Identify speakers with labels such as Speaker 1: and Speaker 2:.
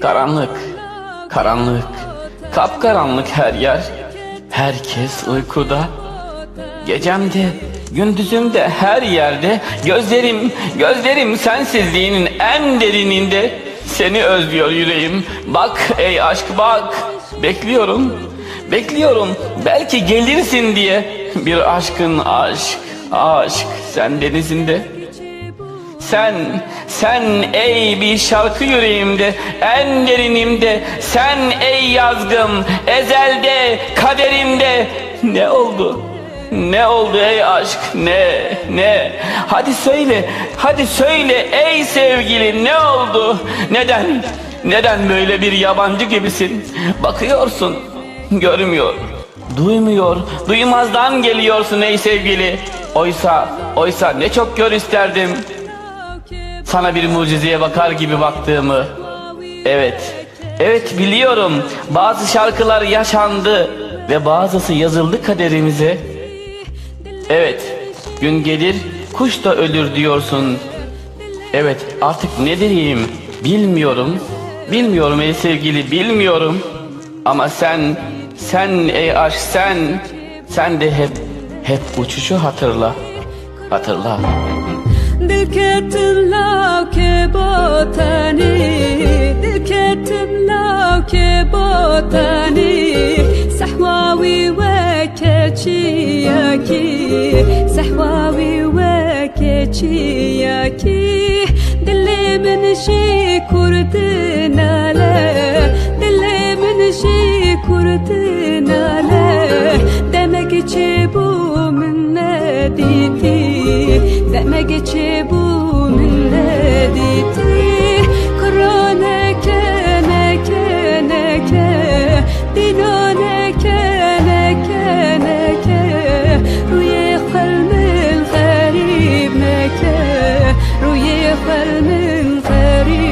Speaker 1: Karanlık, karanlık, kapkaranlık her yer. Herkes uykuda. Gecemde, gündüzümde, her yerde gözlerim, gözlerim sensizliğinin en derininde. Seni özlüyor yüreğim. Bak ey aşk bak. Bekliyorum, bekliyorum. Belki gelirsin diye. Bir aşkın aşk, aşk sen denizinde. Sen, sen ey bir şarkı yüreğimde, en derinimde, sen ey yazgım, ezelde, kaderimde. Ne oldu? Ne oldu ey aşk? Ne? Ne? Hadi söyle, hadi söyle ey sevgili ne oldu? Neden? Neden böyle bir yabancı gibisin? Bakıyorsun, görmüyor, duymuyor, duymazdan geliyorsun ey sevgili. Oysa, oysa ne çok gör isterdim. Sana bir mucizeye bakar gibi baktığımı. Evet, evet biliyorum. Bazı şarkılar yaşandı ve bazısı yazıldı kaderimize. Evet, gün gelir kuş da ölür diyorsun. Evet, artık ne diyeyim bilmiyorum. Bilmiyorum ey sevgili, bilmiyorum. Ama sen, sen ey aşk sen, sen de hep, hep uçuşu hatırla. Hatırla.
Speaker 2: دل کتم لاو که با تنی دل کتم لاو که با تنی سحواوی و من شی کردن Deme geçe bu millediti Kraneke neke neke Dinaneke neke neke Rüye kalmin garib neke Rüye kalmin garib